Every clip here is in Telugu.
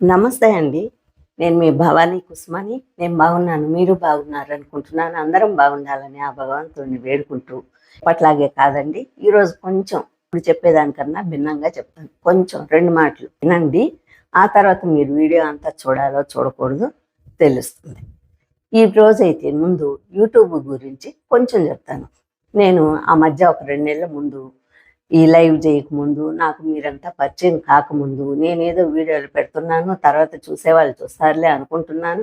నమస్తే అండి. నేను మీ భవానీ కుసుమని. నేను బాగున్నాను. మీరు బాగున్నారు అనుకుంటున్నాను. అందరం బాగుండాలని ఆ భగవంతుడిని వేడుకుంటూ అట్లాగే కాదండి. ఈరోజు కొంచెం ఇప్పుడు చెప్పేదానికన్నా భిన్నంగా చెప్తాను. కొంచెం రెండు మాటలు వినండి. ఆ తర్వాత మీరు వీడియో అంతా చూడాలో చూడకూడదు తెలుస్తుంది. ఈ రోజైతే ముందు యూట్యూబ్ గురించి కొంచెం చెప్తాను. నేను ఆ మధ్య ఒక రెండు నెలల ముందు ఈ లైవ్ చేయకముందు నాకు మీరంతా పరిచయం కాకముందు నేనేదో వీడియోలు పెడుతున్నాను తర్వాత చూసేవాళ్ళు చూస్తారులే అనుకుంటున్నాను.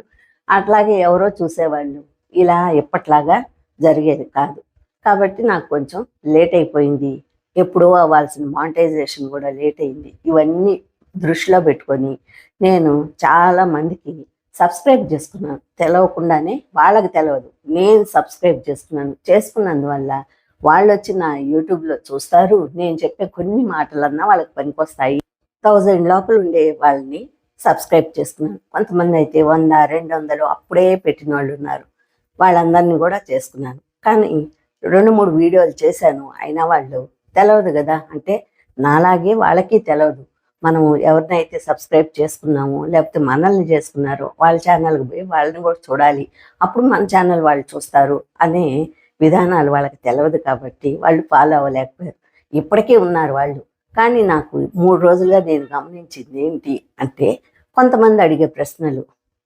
అట్లాగే ఎవరో చూసేవాళ్ళు ఇలా ఎప్పట్లాగా జరిగేది కాదు. కాబట్టి నాకు కొంచెం లేట్ అయిపోయింది. ఎప్పుడో అవ్వాల్సిన మానిటైజేషన్ కూడా లేట్ అయింది. ఇవన్నీ దృష్టిలో పెట్టుకొని నేను చాలా మందికి సబ్స్క్రైబ్ చేసుకున్నాను. తెలవకుండానే వాళ్ళకి తెలవదు. నేను సబ్స్క్రైబ్ చేసుకున్నాను. చేసుకున్నందువల్ల వాళ్ళు వచ్చి నా యూట్యూబ్లో చూస్తారు. నేను చెప్పే కొన్ని మాటలన్నా వాళ్ళకి పనికొస్తాయి. థౌజండ్ లోపల ఉండే వాళ్ళని సబ్స్క్రైబ్ చేసుకున్నాను. కొంతమంది అయితే వంద రెండు వందలు అప్పుడే పెట్టిన వాళ్ళు ఉన్నారు. వాళ్ళందరినీ కూడా చేసుకున్నాను. కానీ రెండు మూడు వీడియోలు చేశాను. అయినా వాళ్ళు తెలవదు కదా. అంటే నాలాగే వాళ్ళకి తెలవదు. మనం ఎవరినైతే సబ్స్క్రైబ్ చేసుకున్నామో లేకపోతే మనల్ని చేసుకున్నారో వాళ్ళ ఛానల్కి పోయి వాళ్ళని కూడా చూడాలి. అప్పుడు మన ఛానల్ వాళ్ళు చూస్తారు అనే విధానాలు వాళ్ళకి తెలియదు కాబట్టి వాళ్ళు ఫాలో అవ్వలేకపోయారు. ఇప్పటికీ ఉన్నారు వాళ్ళు. కానీ నాకు మూడు రోజులుగా నేను గమనించింది ఏంటి అంటే కొంతమంది అడిగే ప్రశ్నలు.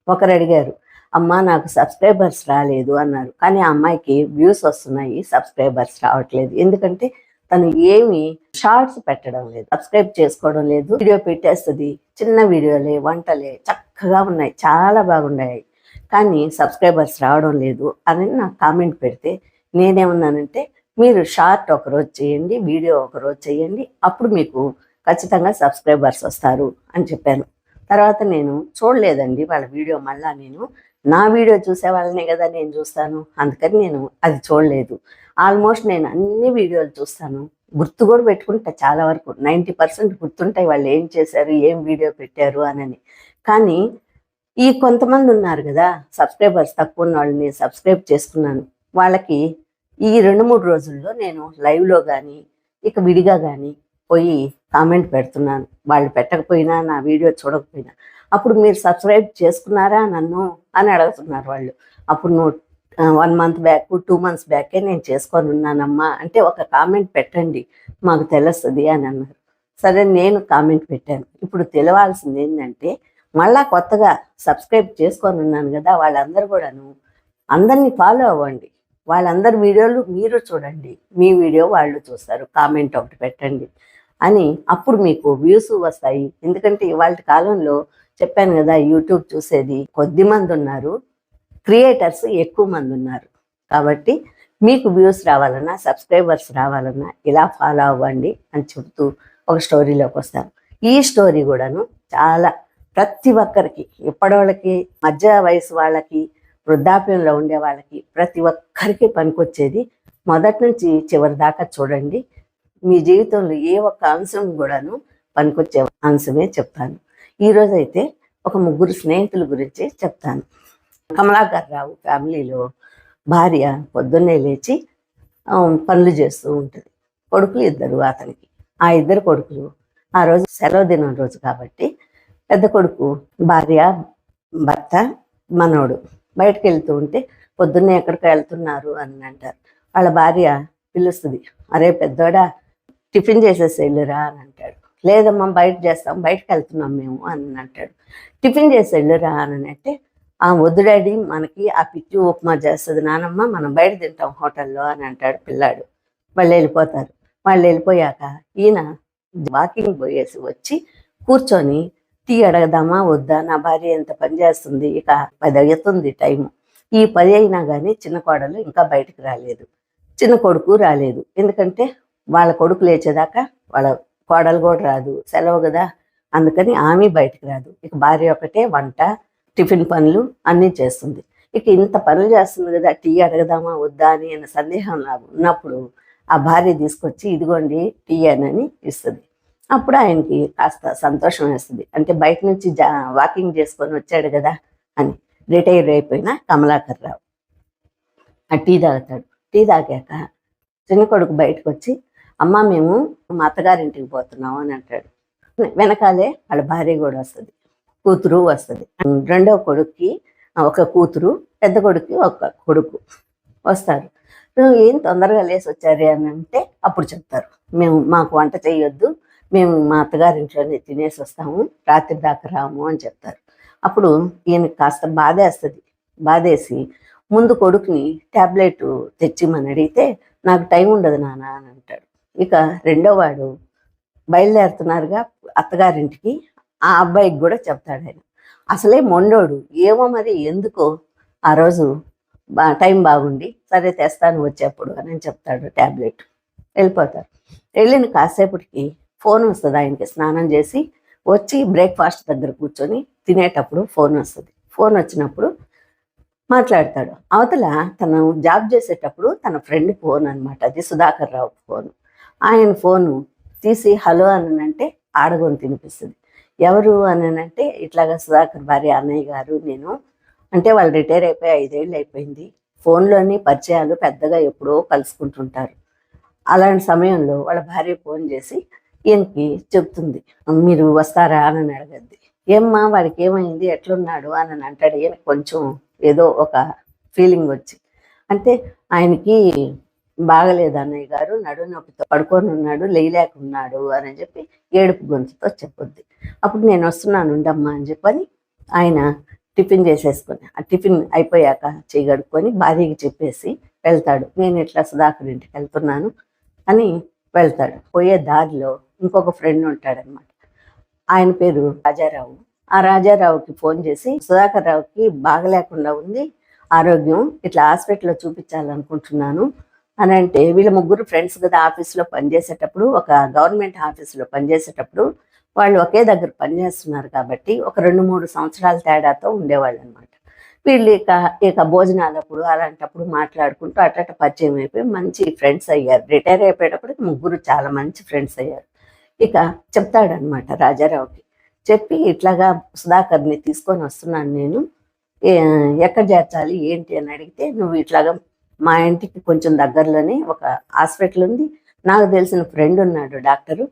ఒకరు అడిగారు అమ్మ నాకు సబ్స్క్రైబర్స్ రాలేదు అన్నారు. కానీ ఆ అమ్మాయికి వ్యూస్ వస్తున్నాయి సబ్స్క్రైబర్స్ రావట్లేదు. ఎందుకంటే తను ఏమి షార్ట్స్ పెట్టడం లేదు సబ్స్క్రైబ్ చేసుకోవడం లేదు. వీడియో పెట్టేస్తుంది చిన్న వీడియోలే వంటలే చక్కగా ఉన్నాయి చాలా బాగున్నాయి. కానీ సబ్స్క్రైబర్స్ రావడం లేదు అని నాకు కామెంట్ పెడితే నేనేమన్నానంటే మీరు షార్ట్ ఒక రోజు చేయండి వీడియో ఒక రోజు చేయండి అప్పుడు మీకు ఖచ్చితంగా సబ్స్క్రైబర్స్ వస్తారు అని చెప్పాను. తర్వాత నేను చూడలేదండి వాళ్ళ వీడియో మళ్ళా నేను నా వీడియో చూసే వాళ్ళనే కదా నేను చూస్తాను అందుకని నేను అది చూడలేదు. ఆల్మోస్ట్ నేను అన్ని వీడియోలు చూస్తాను. గుర్తు కూడా పెట్టుకుంటా చాలా వరకు. నైంటీ పర్సెంట్ గుర్తుంటాయి వాళ్ళు ఏం చేశారు ఏం వీడియో పెట్టారు అనని. కానీ ఈ కొంతమంది ఉన్నారు కదా సబ్స్క్రైబర్స్ తక్కువ ఉన్న వాళ్ళని సబ్స్క్రైబ్ చేసుకున్నాను. వాళ్ళకి ఈ రెండు మూడు రోజుల్లో నేను లైవ్లో కానీ ఇక విడిగా కానీ పోయి కామెంట్ పెడుతున్నాను. వాళ్ళు పెట్టకపోయినా నా వీడియో చూడకపోయినా. అప్పుడు మీరు సబ్స్క్రైబ్ చేసుకున్నారా నన్ను అని అడుగుతున్నారు వాళ్ళు. అప్పుడు నువ్వు one month back two months బ్యాకే నేను చేసుకొని ఉన్నానమ్మా అంటే ఒక కామెంట్ పెట్టండి మాకు తెలుస్తుంది అని అన్నారు. సరే నేను కామెంట్ పెట్టాను. ఇప్పుడు తెలవాల్సింది ఏంటంటే మళ్ళా కొత్తగా సబ్స్క్రైబ్ చేసుకొని ఉన్నాను కదా వాళ్ళందరూ కూడాను అందరినీ ఫాలో అవ్వండి. వాళ్ళందరి వీడియోలు మీరు చూడండి. మీ వీడియో వాళ్ళు చూస్తారు. కామెంట్ ఒకటి పెట్టండి అని అప్పుడు మీకు వ్యూస్ వస్తాయి. ఎందుకంటే ఇవాళ కాలంలో చెప్పాను కదా యూట్యూబ్ చూసేది కొద్ది మంది ఉన్నారు. క్రియేటర్స్ ఎక్కువ మంది ఉన్నారు. కాబట్టి మీకు వ్యూస్ రావాలన్నా సబ్స్క్రైబర్స్ రావాలన్నా ఇలా ఫాలో అవ్వండి అని చెబుతూ ఒక స్టోరీలోకి వస్తాను. ఈ స్టోరీ కూడాను చాలా ప్రతి ఒక్కరికి ఇప్పటివాళ్ళకి మధ్య వయసు వాళ్ళకి వృద్ధాప్యంలో ఉండే వాళ్ళకి ప్రతి ఒక్కరికి పనికొచ్చేది. మొదటి నుంచి చివరి దాకా చూడండి. మీ జీవితంలో ఏ ఒక్క అంశం కూడాను పనికొచ్చే అంశమే చెప్తాను. ఈరోజు అయితే ఒక ముగ్గురు స్నేహితుల గురించి చెప్తాను. కమలాకర్ రావు ఫ్యామిలీలో భార్య పొద్దున్నే లేచి పనులు చేస్తూ ఉంటుంది. కొడుకులు ఇద్దరు అతనికి. ఆ ఇద్దరు కొడుకులు ఆ రోజు సెలవు దినం రోజు కాబట్టి పెద్ద కొడుకు భార్య భర్త మనోడు బయటకు వెళ్తూ ఉంటే పొద్దున్నే ఎక్కడికి వెళ్తున్నారు అని అంటారు. వాళ్ళ భార్య పిలుస్తుంది అరే పెద్దోడా టిఫిన్ చేసేసి వెళ్ళురా అని అంటాడు. లేదమ్మా బయట చేస్తాం బయటకు వెళ్తున్నాం మేము అని అంటాడు. టిఫిన్ చేసి వెళ్ళురా అని అంటే ఆ వద్దు డాడీ మనకి ఆ పిచ్చి ఉప్మా చేస్తుంది నానమ్మ మనం బయట తింటాం హోటల్లో అని అంటాడు పిల్లాడు. వాళ్ళు వెళ్ళిపోతారు. వాళ్ళు వెళ్ళిపోయాక ఈయన వాకింగ్ పోయేసి వచ్చి కూర్చొని టీ అడగదామా వద్దా? నా భార్య ఎంత పని చేస్తుంది? ఇక పది అవుతుంది టైం ఈ పది అయినా కానీ చిన్న కోడలు ఇంకా బయటకు రాలేదు. చిన్న కొడుకు రాలేదు. ఎందుకంటే వాళ్ళ కొడుకు లేచేదాకా వాళ్ళ కోడలు కూడా రాదు. సెలవు కదా. అందుకని ఆమె బయటకు రాదు. ఇక భార్య ఒకటే వంట టిఫిన్ పనులు అన్నీ చేస్తుంది. ఇక ఇంత పనులు చేస్తుంది కదా టీ అడగదామా వద్దా అని అన్న సందేహం నాకు ఉన్నప్పుడు ఆ భార్య తీసుకొచ్చి ఇదిగోండి టీ అని ఇస్తుంది. అప్పుడు ఆయనకి కాస్త సంతోషం వేస్తుంది. అంటే బయట నుంచి జా వాకింగ్ చేసుకొని వచ్చాడు కదా అని. రిటైర్ అయిపోయిన కమలాకర్ రావు. ఆ టీ తాగుతాడు. టీ తాగాక చిన్న కొడుకు బయటకు వచ్చి అమ్మ మేము మా అత్తగారింటికి పోతున్నాం అని అంటాడు. వెనకాలే వాళ్ళ భార్య కూడా వస్తుంది. కూతురు వస్తుంది. రెండవ కొడుక్కి ఒక కూతురు పెద్ద కొడుక్కి ఒక కొడుకు వస్తారు. "నువ్వు ఏం తొందరగా లేసి వచ్చారు అని అంటే అప్పుడు చెప్తారు. మేము మాకు వంట చేయొద్దు మేము మా అత్తగారింట్లోనే తినేసి వస్తాము రాత్రి దాకా రాము అని చెప్తారు. అప్పుడు ఈయనకి కాస్త బాధేస్తుంది. బాధేసి ముందు కొడుకుని ట్యాబ్లెట్ తెచ్చిమని అడిగితే నాకు టైం ఉండదు నాన్న అని అంటాడు. ఇక రెండో వాడు బయలుదేరుతున్నారుగా అత్తగారింటికి ఆ అబ్బాయికి కూడా చెప్తాడు ఆయన. అసలే మొండోడు. ఏమో మరి ఎందుకో ఆ రోజు బా టైం బాగుండి సరే తెస్తాను వచ్చేప్పుడు అని చెప్తాడు ట్యాబ్లెట్ వెళ్ళిపోతారు. వెళ్ళిన కాసేపటికి ఫోన్ వస్తుంది ఆయనకి. స్నానం చేసి వచ్చి బ్రేక్ఫాస్ట్ దగ్గర కూర్చొని తినేటప్పుడు ఫోన్ వస్తుంది. ఫోన్ వచ్చినప్పుడు మాట్లాడతాడు. అవతల తను జాబ్ చేసేటప్పుడు తన ఫ్రెండ్ ఫోన్ అనమాట అది సుధాకర్ రావు ఫోన్. ఆయన ఫోను తీసి హలో అని అంటే ఆడగొని తినిపిస్తుంది. ఎవరు అని అంటే ఇట్లాగా సుధాకర్ భార్య అన్నయ్య గారు నేను. అంటే వాళ్ళు రిటైర్ అయిపోయి ఐదేళ్ళు అయిపోయింది. ఫోన్లోని పరిచయాలు పెద్దగా ఎప్పుడో కలుసుకుంటుంటారు. అలాంటి సమయంలో వాళ్ళ భార్య ఫోన్ చేసి ఈయనకి చెప్తుంది. మీరు వస్తారా? అని అడగద్ది. ఏమ్మా వాడికి ఏమైంది ఎట్లున్నాడు? అని అంటాడు. ఈయన కొంచెం ఏదో ఒక ఫీలింగ్ వచ్చి. అంటే ఆయనకి బాగలేదు అన్నయ్య గారు. నడు నొప్పితో పడుకొని ఉన్నాడు. లేయలేకున్నాడు అని చెప్పి ఏడుపు గొంతుతో చెప్పొద్ది. అప్పుడు నేను వస్తున్నాను ఉండమ్మా అని చెప్పని ఆయన టిఫిన్ చేసేసుకొని ఆ టిఫిన్ అయిపోయాక చేయగడుక్కొని భార్యకి చెప్పేసి వెళ్తాడు. నేను ఇట్లా సుధాకర్ ఇంటికి వెళ్తున్నాను అని వెళ్తాడు. పోయే దారిలో ఇంకొక ఫ్రెండ్ ఉంటాడనమాట ఆయన పేరు రాజారావు. ఆ రాజారావుకి ఫోన్ చేసి సుధాకర్ రావుకి బాగలేకుండా ఉంది ఆరోగ్యం ఇట్లా హాస్పిటల్లో చూపించాలనుకుంటున్నాను అని అంటే వీళ్ళ ముగ్గురు ఫ్రెండ్స్ కదా ఆఫీస్లో పనిచేసేటప్పుడు ఒక గవర్నమెంట్ ఆఫీస్లో పనిచేసేటప్పుడు వాళ్ళు ఒకే దగ్గర పనిచేస్తున్నారు కాబట్టి ఒక రెండు మూడు సంవత్సరాల తేడాతో ఉండేవాళ్ళు అనమాట వీళ్ళు ఇక ఇక భోజనాలప్పుడు అలాంటప్పుడు మాట్లాడుకుంటూ అట్ట పరిచయం అయిపోయి మంచి ఫ్రెండ్స్ అయ్యారు. రిటైర్ అయిపోయేటప్పటికి ముగ్గురు చాలా మంచి ఫ్రెండ్స్ అయ్యారు. ఇక చెప్తాడనమాట రాజారావుకి. చెప్పి ఇట్లాగా సుధాకర్ని తీసుకొని వస్తున్నాను నేను. ఎక్కడ చేర్చాలి ఏంటి అని అడిగితే నువ్వు ఇట్లాగా మా ఇంటికి కొంచెం దగ్గరలోనే ఒక హాస్పిటల్ ఉంది. నాకు తెలిసిన ఫ్రెండ్ ఉన్నాడు డాక్టరు.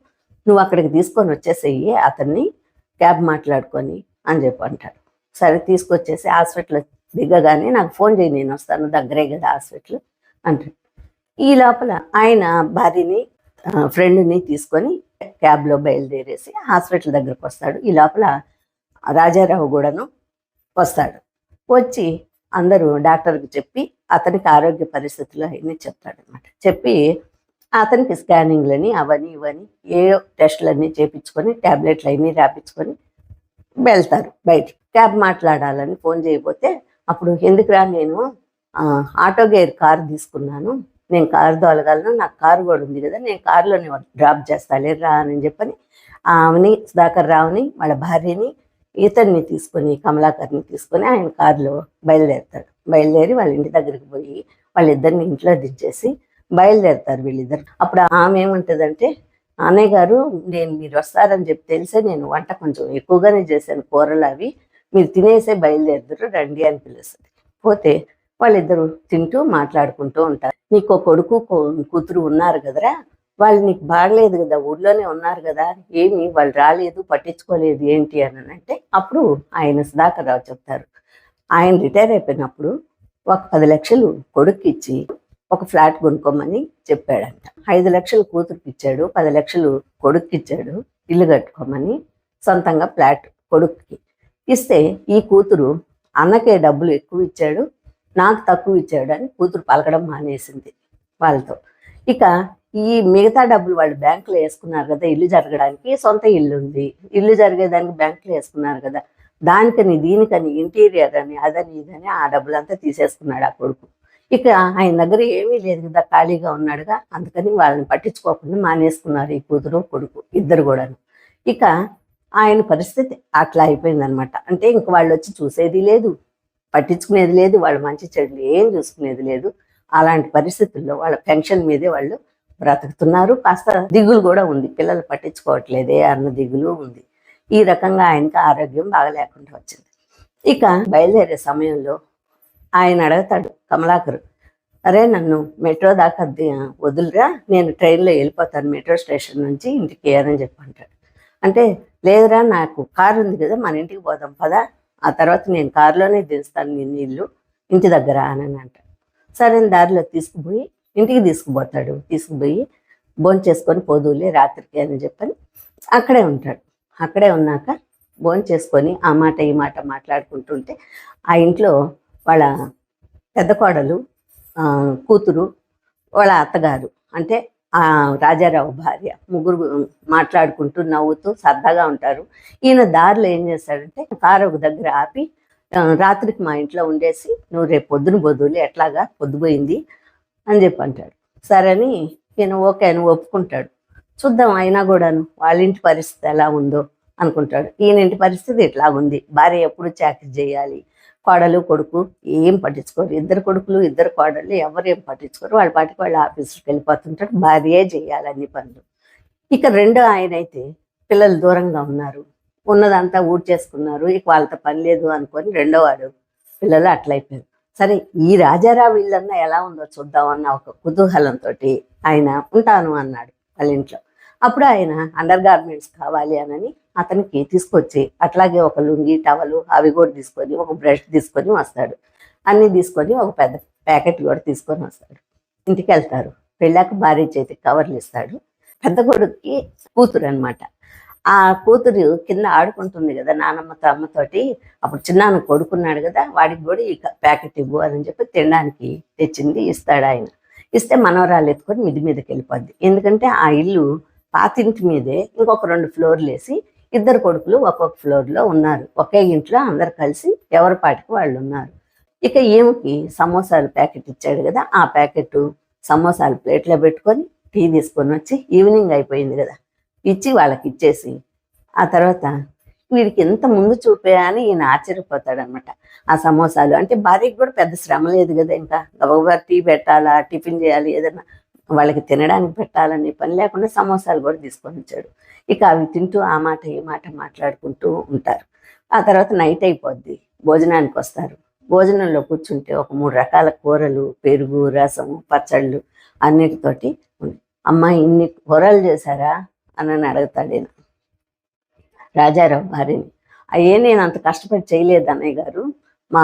నువ్వు అక్కడికి తీసుకొని వచ్చేసేయి అతన్ని క్యాబ్ మాట్లాడుకొని అని చెప్పి అంటాడు. సరే తీసుకొచ్చేసి హాస్పిటల్ దిగగానే నాకు ఫోన్ చేయి నేను వస్తాను దగ్గరే కదా హాస్పిటల్ అంటాడు. ఈ లోపల ఆయన భార్యని ఫ్రెండ్ని తీసుకొని క్యాబ్లో బయలుదేరేసి హాస్పిటల్ దగ్గరకు వస్తాడు. ఈ లోపల రాజారావు కూడాను వస్తాడు. వచ్చి అందరూ డాక్టర్కి చెప్పి అతనికి ఆరోగ్య పరిస్థితులు అవన్నీ చెప్తాడనమాట చెప్పి అతనికి స్కానింగ్లని అవన్నీ ఇవన్నీ ఏ టెస్టులన్నీ చేపించుకొని ట్యాబ్లెట్లు అన్నీ రాపించుకొని వెళ్తారు బయట క్యాబ్ మాట్లాడాలని ఫోన్ చేయకపోతే అప్పుడు ఎందుకురా నేను ఆటో గేర్ కార్ తీసుకున్నాను నేను కారు తోలగలను నాకు కారు కూడా ఉంది కదా నేను కారులోనే డ్రాప్ చేస్తాలే రా అని చెప్పని ఆమెని సుధాకర్ రావుని వాళ్ళ భార్యని ఇతన్ని తీసుకొని కమలాకర్ని తీసుకొని ఆయన కారులో బయలుదేరుతాడు. బయలుదేరి వాళ్ళ ఇంటి దగ్గరికి పోయి వాళ్ళిద్దరిని ఇంట్లో దించేసి బయలుదేరుతారు వీళ్ళిద్దరు. అప్పుడు ఆమె ఏముంటుందంటే అన్నయ్య గారు నేను మీరు వస్తారని చెప్పి తెలిసే నేను వంట కొంచెం ఎక్కువగానే చేశాను కూరలు అవి మీరు తినేసే బయలుదేరుతారు రండి అని పిలుస్తుంది. పోతే వాళ్ళిద్దరూ తింటూ మాట్లాడుకుంటూ ఉంటారు. నీకు ఒక కొడుకు కూతురు ఉన్నారు కదరా? వాళ్ళు నీకు బాగలేదు కదా ఊళ్ళోనే ఉన్నారు కదా ఏమి వాళ్ళు రాలేదు పట్టించుకోలేదు ఏంటి అని అంటే అప్పుడు ఆయన సుధాకర్రావు చెప్తారు. ఆయన రిటైర్ అయిపోయినప్పుడు ఒక పది లక్షలు కొడుక్కి ఇచ్చి ఒక ఫ్లాట్ కొనుక్కోమని చెప్పాడంట. ఐదు లక్షలు కూతురికి ఇచ్చాడు పది లక్షలు కొడుక్కి ఇచ్చాడు ఇల్లు కట్టుకోమని సొంతంగా ఫ్లాట్ కొడుక్కి. ఇస్తే ఈ కూతురు అన్నకే డబ్బులు ఎక్కువ ఇచ్చాడు నాకు తక్కువ ఇచ్చాడు అని కూతురు పలకడం మానేసింది వాళ్ళతో. ఇక ఈ మిగతా డబ్బులు వాళ్ళు బ్యాంకులో వేసుకున్నారు కదా ఇల్లు జరగడానికి సొంత ఇల్లు ఉంది. ఇల్లు జరిగేదానికి బ్యాంకులో వేసుకున్నారు కదా దానికని దీనికని ఇంటీరియర్ అని అదని ఇదని ఆ డబ్బులంతా తీసేసుకున్నాడు ఆ కొడుకు. ఇక ఆయన దగ్గర ఏమీ లేదు కదా ఖాళీగా ఉన్నాడుగా అందుకని వాళ్ళని పట్టించుకోకుండా మానేసుకున్నారు ఈ కూతురు కొడుకు ఇద్దరు కూడాను. ఇక ఆయన పరిస్థితి అట్లా అయిపోయిందనమాట. అంటే ఇంక వాళ్ళు వచ్చి చూసేది లేదు. పట్టించుకునేది లేదు వాళ్ళు మంచి చెడులు ఏం చూసుకునేది లేదు. అలాంటి పరిస్థితుల్లో వాళ్ళ పెన్షన్ మీదే వాళ్ళు బ్రతుకుతున్నారు. కాస్త దిగులు కూడా ఉంది. పిల్లలు పట్టించుకోవట్లేదే అన్న దిగులు ఉంది. ఈ రకంగా ఆయనకి ఆరోగ్యం బాగలేకుండా వచ్చింది. ఇక బయలుదేరే సమయంలో ఆయన అడుగుతాడు కమలాకర్ అరే నన్ను మెట్రో దాకా వదులురా నేను ట్రైన్లో వెళ్ళిపోతాను మెట్రో స్టేషన్ నుంచి ఇంటికి అని చెప్పి అంటాడు. అంటే లేదురా నాకు కారు ఉంది కదా మన ఇంటికి పోదాం పదా ఆ తర్వాత నేను కారులోనే దించుతాను నేను నీళ్ళు ఇంటి దగ్గర అని అంటాడు. సరే అని దారిలో తీసుకుపోయి ఇంటికి తీసుకుపోతాడు. తీసుకుపోయి భోంచేసుకొని చేసుకొని పోదులే రాత్రికి అని చెప్పని అక్కడే ఉంటాడు. అక్కడే ఉన్నాక భోంచేసుకొని ఆ మాట ఈ మాట మాట్లాడుకుంటుంటే ఆ ఇంట్లో వాళ్ళ పెద్ద కోడలు కూతురు వాళ్ళ అత్తగారు అంటే రాజారావు భార్య ముగ్గురు మాట్లాడుకుంటూ నవ్వుతూ సరదాగా ఉంటారు. ఈయన దారిలో ఏం చేస్తాడంటే కారు ఒక దగ్గర ఆపి రాత్రికి మా ఇంట్లో ఉండేసి నువ్వు రేపు పొద్దున బొద్దులు ఎట్లాగా? పొద్దుపోయింది అని చెప్పి అంటాడు. సరే అని ఈయన ఓకే అని ఒప్పుకుంటాడు. చూద్దాం అయినా కూడాను వాళ్ళ ఇంటి పరిస్థితి ఎలా ఉందో అనుకుంటాడు. ఈయన ఇంటి పరిస్థితి ఇట్లా ఉంది భార్య ఎప్పుడు చాకరీ చేయాలి? కోడలు కొడుకు ఏం పట్టించుకోరు. ఇద్దరు కొడుకులు ఇద్దరు కోడళ్ళు ఎవరు ఏం పట్టించుకోరు. వాళ్ళ పాటికి వాళ్ళ ఆఫీసుకి వెళ్ళిపోతుంటారు. భార్యే చేయాలని పనులు. ఇక రెండో ఆయన అయితే పిల్లలు దూరంగా ఉన్నారు. ఉన్నదంతా ఊడ్చేసుకున్నారు. ఇక వాళ్ళతో పని లేదు అనుకొని రెండో వాడు పిల్లలు అట్లయిపోయారు. సరే ఈ రాజారావు ఇల్లన్నా ఎలా ఉందో చూద్దాం అన్న ఒక కుతూహలంతో ఆయన ఉంటాను అన్నాడు వాళ్ళ ఇంట్లో. అప్పుడు ఆయన అండర్ గార్మెంట్స్ కావాలి అనని అతనికి తీసుకొచ్చి అట్లాగే ఒక లుంగి టవలు అవి కూడా తీసుకొని ఒక బ్రష్ తీసుకొని వస్తాడు. అన్ని తీసుకొని ఒక పెద్ద ప్యాకెట్ కూడా తీసుకొని వస్తాడు. ఇంటికి వెళ్తారు. పెళ్ళాక భార్య చేతికి కవర్లు ఇస్తాడు. పెద్ద కొడుక్కి కూతురు అన్నమాట. ఆ కూతురు కింద ఆడుకుంటుంది కదా నానమ్మతో అమ్మతోటి అప్పుడు చిన్నాన్న కొడుకున్నాడు కదా వాడికి కూడా ఈ ప్యాకెట్ ఇవ్వు అని చెప్పి తినడానికి తెచ్చింది ఇస్తాడు ఆయన. ఇస్తే మనవరాలు ఎత్తుకొని మిది మీదకి వెళ్ళిపోద్ది. ఎందుకంటే ఆ ఇల్లు పాతింటి మీదే ఇంకొక రెండు ఫ్లోర్లు వేసి ఇద్దరు కొడుకులు ఒక్కొక్క ఫ్లోర్లో ఉన్నారు. ఒకే ఇంట్లో అందరు కలిసి ఎవరి పాటికి వాళ్ళు ఉన్నారు. ఇక ఈమెకి సమోసాలు ప్యాకెట్ ఇచ్చాడు కదా ఆ ప్యాకెట్ సమోసాలు ప్లేట్లో పెట్టుకొని టీ తీసుకొని వచ్చి ఈవినింగ్ అయిపోయింది కదా. ఇచ్చి వాళ్ళకి ఇచ్చేసి ఆ తర్వాత వీడికి ఎంత ముందు చూపే అని ఈయన ఆశ్చర్యపోతాడు అనమాట ఆ సమోసాలు అంటే భార్యకి కూడా పెద్ద శ్రమ లేదు కదా ఇంకా. గబగబా టీ పెట్టాలా టిఫిన్ చేయాలి ఏదైనా వాళ్ళకి తినడానికి పెట్టాలనే పని లేకుండా సమోసాలు కూడా తీసుకొని వచ్చాడు. ఇక అవి తింటూ ఆ మాట ఈ మాట మాట్లాడుకుంటూ ఉంటారు. ఆ తర్వాత నైట్ అయిపోద్ది. భోజనానికి వస్తారు. భోజనంలో కూర్చుంటే ఒక మూడు రకాల కూరలు పెరుగు రసము పచ్చళ్ళు అన్నిటితోటి అమ్మ ఇన్ని కూరలు చేశారా? అని అని అడుగుతాడు రాజారావు భార్యని అయ్యే నేను అంత కష్టపడి చేయలేదు అన్నయ్య గారు. మా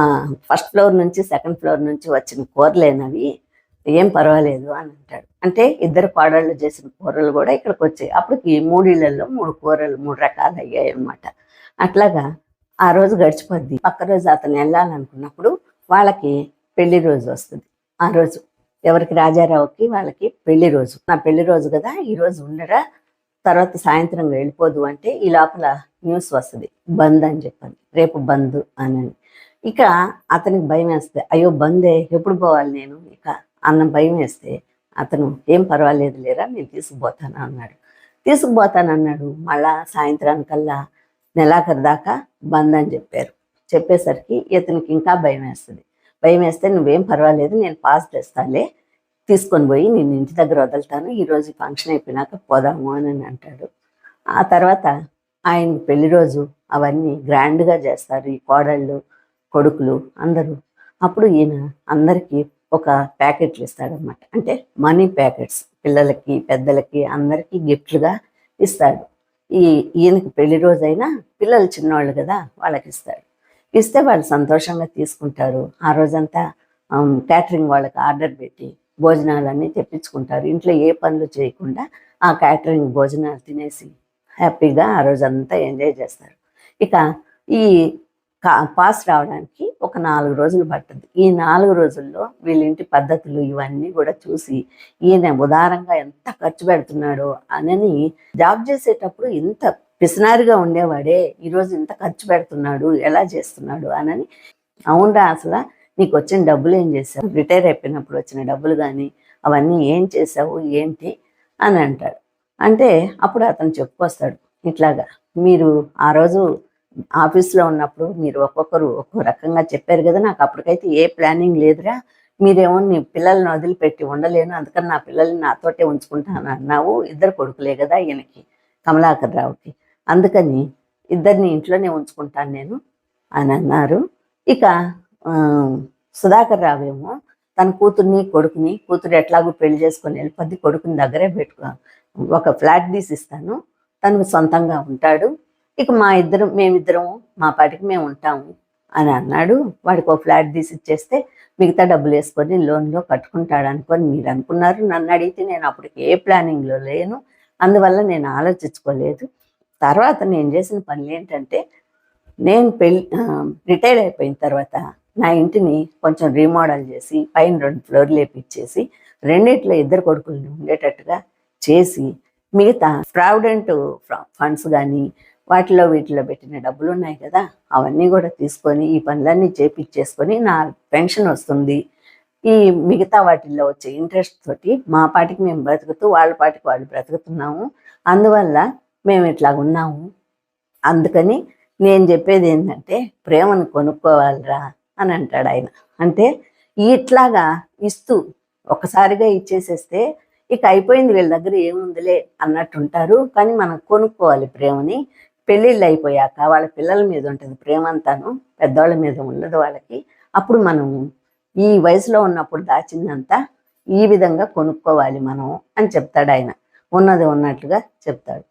ఫస్ట్ ఫ్లోర్ నుంచి సెకండ్ ఫ్లోర్ నుంచి వచ్చిన కూరలేనవి. ఏం పర్వాలేదు అని అంటాడు. అంటే ఇద్దరు కోడళ్ళు చేసిన కూరలు కూడా ఇక్కడికి వచ్చాయి. అప్పటికి మూడిళ్ళలో మూడు కూరలు మూడు రకాలు అయ్యాయి అన్నమాట. అట్లాగా ఆ రోజు గడిచిపోద్ది. పక్క రోజు అతను వెళ్ళాలనుకున్నప్పుడు వాళ్ళకి పెళ్ళి రోజు వస్తుంది. ఆ రోజు ఎవరికి రాజారావుకి వాళ్ళకి పెళ్ళి రోజు. నా పెళ్ళి రోజు కదా ఈ రోజు ఉండరా తర్వాత సాయంత్రం వెళ్ళిపోదు అంటే ఈ లోపల న్యూస్ వస్తుంది. బంద్ అని చెప్పని రేపు బంద్ అని ఇక అతనికి భయం వేస్తే అయ్యో బందే ఎప్పుడు పోవాలి నేను? ఇక అన్న భయం వేస్తే అతను ఏం పర్వాలేదు లేరా నేను తీసుకుపోతాను అన్నాడు. తీసుకుపోతాను అన్నాడు. మళ్ళా సాయంత్రానికల్లా నెలాఖరు దాకా బంద్ అని చెప్పారు. చెప్పేసరికి ఇతనికి ఇంకా భయం వేస్తుంది. భయం వేస్తే నువ్వేం పర్వాలేదు నేను పాస్ తెస్తాలే తీసుకొని పోయి నేను ఇంటి దగ్గర వదులుతాను ఈరోజు ఫంక్షన్ అయిపోయినాక పోదాము అని అంటాడు. ఆ తర్వాత ఆయన పెళ్ళి రోజు అవన్నీ గ్రాండ్గా చేస్తారు. ఈ కోడళ్ళు కొడుకులు అందరూ. అప్పుడు ఈయన అందరికీ ఒక ప్యాకెట్లు ఇస్తాడనమాట అంటే మనీ ప్యాకెట్స్ పిల్లలకి పెద్దలకి అందరికీ గిఫ్ట్లుగా ఇస్తాడు. ఈ ఈయనకి పెళ్ళి రోజైనా పిల్లలు చిన్నవాళ్ళు కదా వాళ్ళకి ఇస్తాడు. ఇస్తే వాళ్ళు సంతోషంగా తీసుకుంటారు. ఆ రోజంతా క్యాటరింగ్ వాళ్ళకి ఆర్డర్ పెట్టి భోజనాలన్నీ తెప్పించుకుంటారు. ఇంట్లో ఏ పనులు చేయకుండా ఆ క్యాటరింగ్ భోజనాలు తినేసి హ్యాపీగా ఆ రోజంతా ఎంజాయ్ చేస్తారు. ఇక ఈ పాస్ రావడానికి ఒక నాలుగు రోజులు పట్టుద్ది ఈ నాలుగు రోజుల్లో వీళ్ళింటి పద్ధతులు ఇవన్నీ కూడా చూసి ఈయన ఉదారంగా ఎంత ఖర్చు పెడుతున్నాడో అనని జాబ్ చేసేటప్పుడు ఇంత పిసినారిగా ఉండేవాడే ఈరోజు ఇంత ఖర్చు పెడుతున్నాడు ఎలా చేస్తున్నాడు అనని అవునరా అసలు నీకు వచ్చిన డబ్బులు ఏం చేసావు రిటైర్ అయిపోయినప్పుడు వచ్చిన డబ్బులు కానీ అవన్నీ ఏం చేసావు ఏంటి? అని అంటాడు. అంటే అప్పుడు అతను చెప్పుకొస్తాడు. ఇట్లాగా మీరు ఆ రోజు ఆఫీస్లో ఉన్నప్పుడు మీరు ఒక్కొక్కరు ఒక్కో రకంగా చెప్పారు కదా నాకు అప్పటికైతే ఏ ప్లానింగ్ లేదురా. మీరేమో నీ పిల్లల్ని వదిలిపెట్టి ఉండలేను అందుకని నా పిల్లల్ని నాతోటే ఉంచుకుంటాను అన్నావు. ఇద్దరు కొడుకులే కదా ఈయనకి కమలాకర్ రావుకి. అందుకని ఇద్దరిని ఇంట్లోనే ఉంచుకుంటాను నేను అని అన్నారు. ఇక సుధాకర్ రావేమో తన కూతుర్ని కొడుకుని కూతురు ఎట్లాగో పెళ్ళి చేసుకొని వెళ్ళి పది కొడుకుని దగ్గరే పెట్టుకో ఒక ఫ్లాట్ తీసి ఇస్తాను తను సొంతంగా ఉంటాడు. ఇక మా ఇద్దరం మేమిద్దరం మా పాటికి మేము ఉంటాము అని అన్నాడు. వాడికి ఒక ఫ్లాట్ తీసి ఇచ్చేస్తే మిగతా డబ్బులు వేసుకొని లోన్లో కట్టుకుంటాడు అనుకొని మీరు అనుకున్నారు నన్ను అడిగితే నేను అప్పటికి ఏ ప్లానింగ్లో లేను. అందువల్ల నేను ఆలోచించుకోలేదు. తర్వాత నేను చేసిన పనులు ఏంటంటే నేను పెళ్ళి రిటైర్ అయిపోయిన తర్వాత నా ఇంటిని కొంచెం రీమోడల్ చేసి పైన రెండు ఫ్లోర్లు వేపించేసి రెండిట్లో ఇద్దరు కొడుకుల్ని ఉండేటట్టుగా చేసి మిగతా ప్రావిడెంట్ ఫండ్స్ కానీ వాటిలో వీటిలో పెట్టిన డబ్బులు ఉన్నాయి కదా అవన్నీ కూడా తీసుకొని ఈ పనులన్నీ చేపిచ్చేసుకొని నా పెన్షన్ వస్తుంది. ఈ మిగతా వాటిల్లో వచ్చే ఇంట్రెస్ట్ తోటి మా పాటికి మేము బ్రతుకుతూ వాళ్ళ పాటికి వాళ్ళు బ్రతుకుతున్నాము. అందువల్ల మేము ఇట్లా ఉన్నాము. అందుకని నేను చెప్పేది ఏంటంటే ప్రేమను కొనుక్కోవాలిరా అని అంటాడు ఆయన. అంటే ఇట్లాగా ఇస్తూ ఒకసారిగా ఇచ్చేసేస్తే ఇక అయిపోయింది వీళ్ళ దగ్గర ఏముందిలే అన్నట్టు ఉంటారు కానీ మనం కొనుక్కోవాలి ప్రేమని. పెళ్ళిళ్ళు అయిపోయాక వాళ్ళ పిల్లల మీద ఉంటుంది ప్రేమ అంతాను పెద్దవాళ్ళ మీద ఉండదు వాళ్ళకి. అప్పుడు మనం ఈ వయసులో ఉన్నప్పుడు దాచిందంతా ఈ విధంగా కొనుక్కోవాలి మనం అని చెప్తాడు ఆయన. ఉన్నది ఉన్నట్లుగా చెప్తాడు.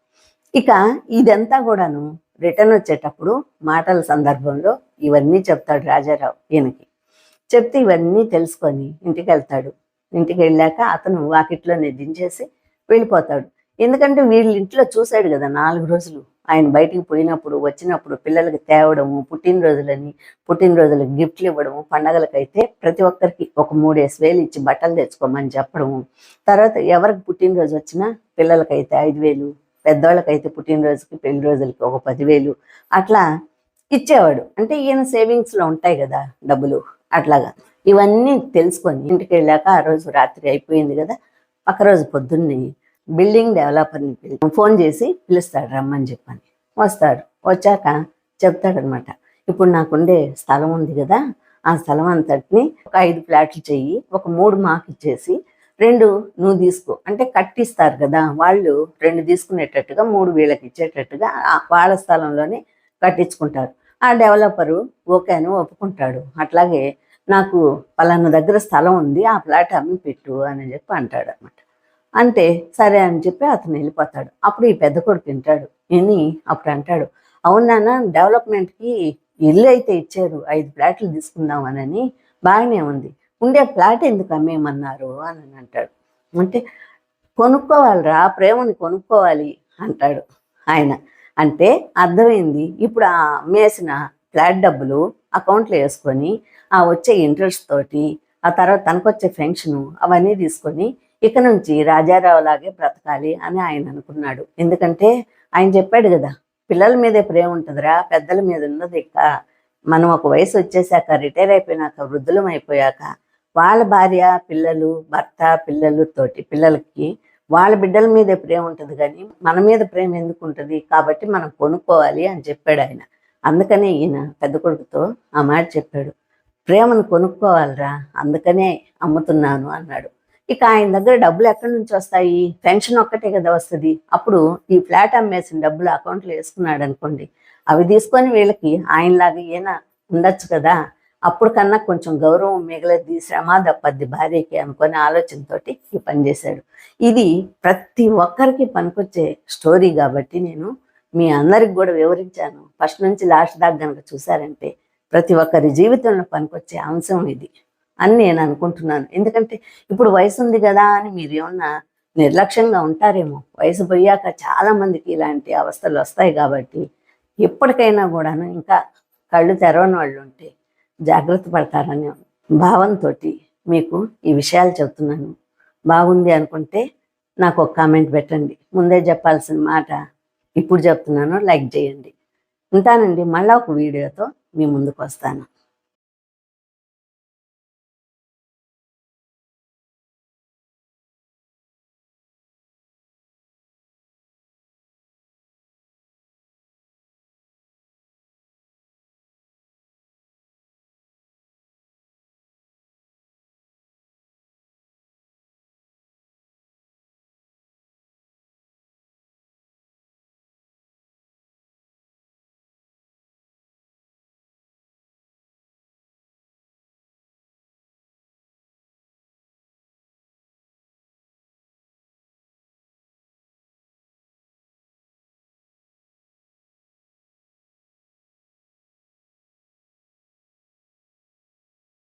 ఇక ఇదంతా కూడాను రిటర్న్ వచ్చేటప్పుడు మాటల సందర్భంలో ఇవన్నీ చెప్తాడు రాజారావు ఈయనకి. చెప్తే ఇవన్నీ తెలుసుకొని ఇంటికి వెళ్తాడు ఇంటికి వెళ్ళాక అతను వాకిట్లోనే దించేసి వెళ్ళిపోతాడు. ఎందుకంటే వీళ్ళ ఇంట్లో చూశాడు కదా నాలుగు రోజులు. ఆయన బయటికి పోయినప్పుడు వచ్చినప్పుడు పిల్లలకి తేవడము పుట్టినరోజులని పుట్టినరోజులకు గిఫ్ట్లు ఇవ్వడము పండగలకైతే ప్రతి ఒక్కరికి ఒక మూడేసి వేలు ఇచ్చి బట్టలు తెచ్చుకోమని చెప్పడము. తర్వాత ఎవరికి పుట్టినరోజు వచ్చినా పిల్లలకైతే ఐదు వేలు పెద్దవాళ్ళకైతే పుట్టినరోజుకి పెళ్ళి రోజులకి ఒక పదివేలు అట్లా ఇచ్చేవాడు. అంటే ఈయన సేవింగ్స్లో ఉంటాయి కదా డబ్బులు అట్లాగా. ఇవన్నీ తెలుసుకొని ఇంటికి వెళ్ళాక ఆ రోజు రాత్రి అయిపోయింది కదా పక్క రోజు పొద్దున్నే బిల్డింగ్ డెవలపర్ని పిలి ఫోన్ చేసి పిలుస్తాడు రమ్మని చెప్పని. వస్తాడు. వచ్చాక చెప్తాడనమాట. ఇప్పుడు నాకుండే స్థలం ఉంది కదా ఆ స్థలం అంతటిని ఒక ఐదు ఫ్లాట్లు చెయ్యి ఒక మూడు మాకు ఇచ్చేసి రెండు నువ్వు తీసుకో. అంటే కట్టిస్తారు కదా వాళ్ళు రెండు తీసుకునేటట్టుగా మూడు వీళ్ళకి ఇచ్చేటట్టుగా వాళ్ళ స్థలంలోనే కట్టించుకుంటారు. ఆ డెవలపరు ఓకే అని ఒప్పుకుంటాడు. అట్లాగే నాకు పలానా దగ్గర స్థలం ఉంది ఆ ఫ్లాట్ అమ్మి పెట్టు అని చెప్పి అంటాడు అనమాట అంటే సరే అని చెప్పి అతను వెళ్ళిపోతాడు. అప్పుడు ఈ పెద్ద కొడుకు వింటాడు. విని అప్పుడు అంటాడు అవునా డెవలప్మెంట్కి ఇల్లు అయితే ఇచ్చారు ఐదు ఫ్లాట్లు తీసుకుందామనని బాగానే ఉంది. ఉండే ఫ్లాట్ ఎందుకు అమ్మేయమన్నారు అని అంటాడు. అంటే కొనుక్కోవాలిరా ప్రేమని కొనుక్కోవాలి అంటాడు ఆయన. అంటే అర్థమైంది ఇప్పుడు ఆ అమ్మేసిన ఫ్లాట్ డబ్బులు అకౌంట్లో వేసుకొని ఆ వచ్చే ఇంట్రెస్ట్ తోటి ఆ తర్వాత తనకొచ్చే పెన్షను అవన్నీ తీసుకొని ఇక నుంచి రాజారావు లాగే బ్రతకాలి అని ఆయన అనుకున్నాడు. ఎందుకంటే ఆయన చెప్పాడు కదా పిల్లల మీదే ప్రేమ ఉంటుందిరా పెద్దల మీద ఉన్నది ఇక. మనం ఒక వయసు వచ్చేసాక రిటైర్ అయిపోయినాక వృద్ధులం అయిపోయాక వాళ్ళ భార్య పిల్లలు భర్త పిల్లలు తోటి పిల్లలకి వాళ్ళ బిడ్డల మీదే ప్రేమ ఉంటుంది కానీ మన మీద ప్రేమ ఎందుకు ఉంటుంది? కాబట్టి మనం కొనుక్కోవాలి అని చెప్పాడు ఆయన. అందుకనే ఈయన పెద్ద కొడుకుతో ఆ మాట చెప్పాడు. ప్రేమను కొనుక్కోవాలిరా అందుకనే అమ్ముతున్నాను అన్నాడు. ఇక ఆయన దగ్గర డబ్బులు ఎక్కడి నుంచి వస్తాయి? పెన్షన్ ఒక్కటే కదా వస్తుంది. అప్పుడు ఈ ఫ్లాట్ అమ్మేసిన డబ్బులు అకౌంట్లో వేసుకున్నాడు అనుకోండి. అవి తీసుకొని వీళ్ళకి ఆయనలాగా ఈయన ఉండొచ్చు కదా. అప్పుడు కన్నా కొంచెం గౌరవం మిగలది శ్రమ తప్పద్ది భార్యకి అనుకునే ఆలోచనతోటి ఈ పని చేశాడు. ఇది ప్రతి ఒక్కరికి పనికొచ్చే స్టోరీ కాబట్టి నేను మీ అందరికి కూడా వివరించాను. ఫస్ట్ నుంచి లాస్ట్ దాకా కనుక చూసారంటే ప్రతి ఒక్కరి జీవితంలో పనికొచ్చే అంశం ఇది. అని నేను అనుకుంటున్నాను. ఎందుకంటే ఇప్పుడు వయసు ఉంది కదా అని మీరు ఏమన్నా నిర్లక్ష్యంగా ఉంటారేమో. వయసు పోయాక చాలా మందికి ఇలాంటి అవస్థలు వస్తాయి కాబట్టి ఎప్పటికైనా కూడాను ఇంకా కళ్ళు తెరవని వాళ్ళు ఉంటే జాగ్రత్త పడతారనే భావంతో మీకు ఈ విషయాలు చెప్తున్నాను బాగుంది అనుకుంటే నాకు ఒక కామెంట్ పెట్టండి. ముందే చెప్పాల్సిన మాట ఇప్పుడు చెప్తున్నాను. లైక్ చేయండి. ఉంటానండి. మళ్ళీ ఒక వీడియోతో మీ ముందుకు వస్తాను.